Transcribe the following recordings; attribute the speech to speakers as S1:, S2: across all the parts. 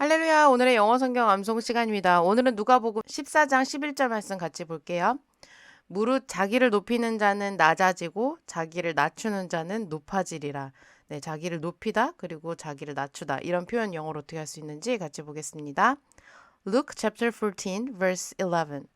S1: 할렐루야. 오늘의 영어 성경 암송 시간입니다. 오늘은 누가복음 14장 11절 말씀 같이 볼게요. 무릇 자기를 높이는 자는 낮아지고 자기를 낮추는 자는 높아지리라. 네, 자기를 높이다 그리고 자기를 낮추다. 이런 표현 영어로 어떻게 할 수 있는지 같이 보겠습니다. Luke chapter 14 verse 11.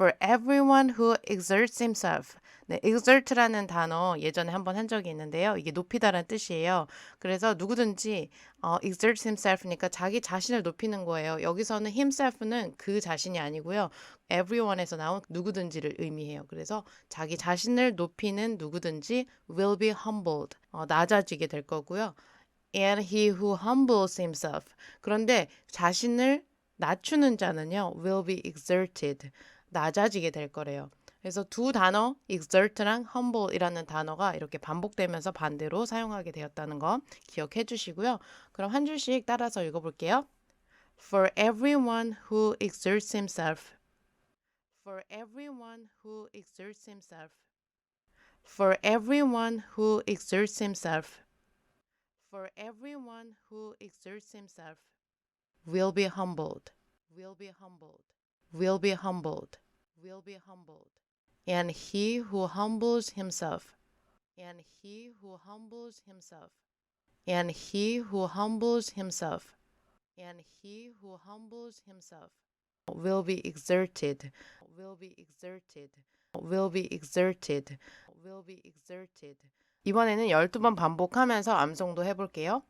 S1: For everyone who exerts himself. 네, exert라는 단어 예전에 한번 한 적이 있는데요. 이게 높이다라는 뜻이에요. 그래서 누구든지 어, exert himself니까 자기 자신을 높이는 거예요. 여기서는 himself는 그 자신이 아니고요. everyone에서 나온 누구든지를 의미해요. 그래서 자기 자신을 높이는 누구든지 will be humbled. 어, 낮아지게 될 거고요. And he who humbles himself. 그런데 자신을 낮추는 자는요, will be exerted. 낮아지게 될 거래요. 그래서 두 단어 exert랑 humble이라는 단어가 이렇게 반복되면서 반대로 사용하게 되었다는 거 기억해 주시고요. 그럼 한 줄씩 따라서 읽어볼게요. For everyone who exerts himself. For everyone who exerts himself. For everyone who exerts himself. For everyone who exerts himself. Will be humbled. Will be humbled. Will be humbled. Will be humbled. And he who humbles himself, and he who humbles himself, and he who humbles himself, and he who humbles himself will be exerted, will be exerted, will be exerted, will be exerted. 이번에는 12번 반복하면서 암송도 해볼게요.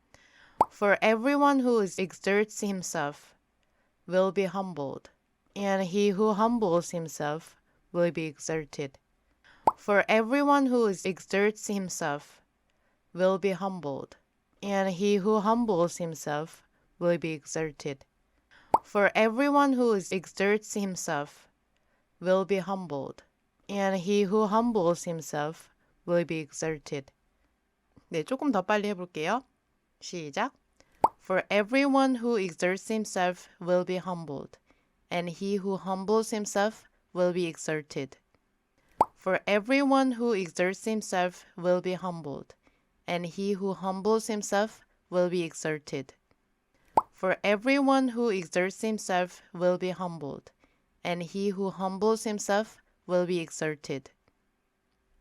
S1: For everyone who exerts himself will be humbled, and he who humbles himself will be exerted. For everyone who exerts himself will be humbled, and he who humbles himself will be exerted. For everyone who exerts himself will be humbled, and he who humbles himself will be exerted. 네, 조금 더 빨리 해볼게요. 시작. For everyone who exerts himself will be humbled, and he who humbles himself will be exerted. For everyone who exerts himself will be humbled, and he who humbles himself will be exerted. For everyone who exerts himself will be humbled, and he who humbles himself will be exerted.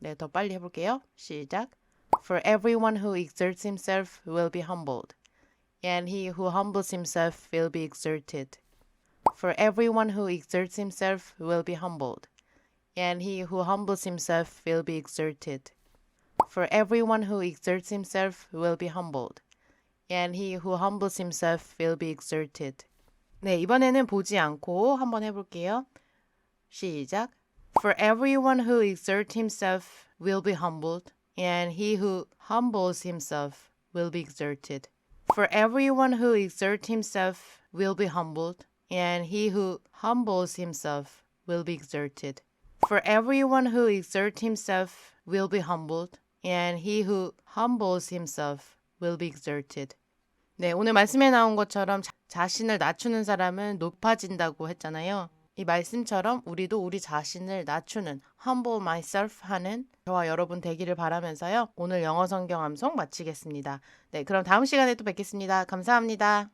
S1: 네, 더 빨리 해볼게요. 시작. For everyone who exerts himself will be humbled, and he who humbles himself will be exerted. For everyone who exerts himself will be humbled, and he who humbles himself will be exerted. For everyone who exerts himself will be humbled, and he who humbles himself will be exerted. 네, 이번에는 보지 않고 한번 해볼게요. 시작. For everyone who exerts himself will be humbled, and he who humbles himself will be exerted. For everyone who exerts himself will be humbled, and he who humbles himself will be exerted. For everyone who exerts himself will be humbled, and he who humbles himself will be exerted. 네, 오늘 말씀에 나온 것처럼 자, 자신을 낮추는 사람은 높아진다고 했잖아요. 이 말씀처럼 우리도 우리 자신을 낮추는 humble myself 하는 저와 여러분 되기를 바라면서요. 오늘 영어 성경 암송 마치겠습니다. 네, 그럼 다음 시간에 또 뵙겠습니다. 감사합니다.